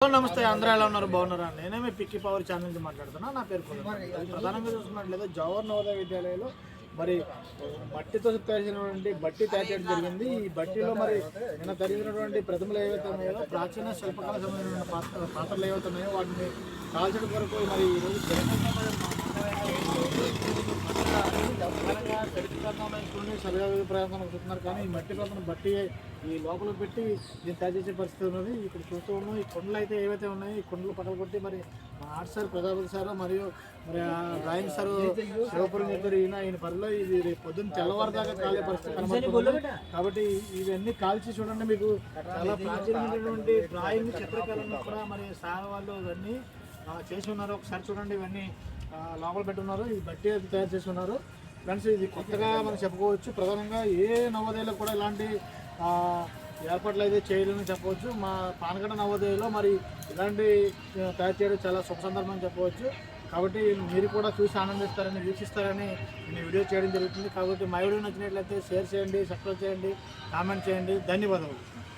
Hello నమస్తే. అందరూ ఎలా ఉన్నారు? బాగున్నారా? నేనే మీ పిక్కి పవర్ ఛానల్ నుంచి మాట్లాడుతున్నా. నా పేరు ప్రధానంగా చూసుకున్నట్లయితే జవహర్ నవోదయ విద్యాలయంలో మరి మట్టితో తయారు చేసినటువంటి బట్టి తయారు చేయడం జరిగింది. ఈ బట్టిలో మరి నిన్న తరిగినటువంటి ప్రతిమలు ఏవైతే ఉన్నాయో ప్రాచీన శిల్పకళ సంబంధించిన పాత్ర పాత్రలు ఏవైతే ఉన్నాయో వాటిని కాల్చడం కొరకు మరి ఈరోజు జగనన్న మరి సరిగా ప్రయత్నం చూస్తున్నారు కానీ ఈ మట్టి ప్రయత్నం బట్టి ఈ లోపల పెట్టి దీన్ని తయారు చేసే పరిస్థితి ఉన్నది. ఇక్కడ చూస్తూ ఉన్నాం. ఈ కొండలు అయితే ఏవైతే ఉన్నాయో ఈ కొండలు పక్కన కొట్టి మరి మా ఆర్ట్ సార్ ప్రజాపతి సార్ మరియు మరి డ్రాయింగ్ సార్ శివపురం ఇద్దరు ఈయన ఈయన పనిలో ఇది రేపు పొద్దున్న తెల్లవారుదాకా కాలే పరిస్థితి కనబడుతుంది. కాబట్టి ఇవన్నీ కాల్చి చూడండి మీకు. చాలా ప్రాచీనమైనటువంటి డ్రాయింగ్ చిత్రకళను కూడా మరి సార్ వాళ్ళు ఇవన్నీ చేసి ఉన్నారు. ఒకసారి చూడండి ఇవన్నీ లోపల పెట్టున్నారు. ఇది బట్టి తయారు చేసి ఉన్నారు. ఫ్రెండ్స్ ఇది కొత్తగా మనం చెప్పుకోవచ్చు. ప్రధానంగా ఏ నవోదయలో కూడా ఇలాంటి ఏర్పాట్లు అయితే చేయలేదని చెప్పవచ్చు. మా పానగడ నవోదయలో మరి ఇలాంటి తయారు చేయడం చాలా శుభ సందర్భం అని చెప్పవచ్చు. కాబట్టి మీరు కూడా చూసి ఆనందిస్తారని వీక్షిస్తారని నేను వీడియో చేయడం జరుగుతుంది. కాబట్టి మా వీడియో నచ్చినట్లయితే షేర్ చేయండి సబ్స్క్రైబ్ చేయండి కామెంట్ చేయండి. ధన్యవాదాలు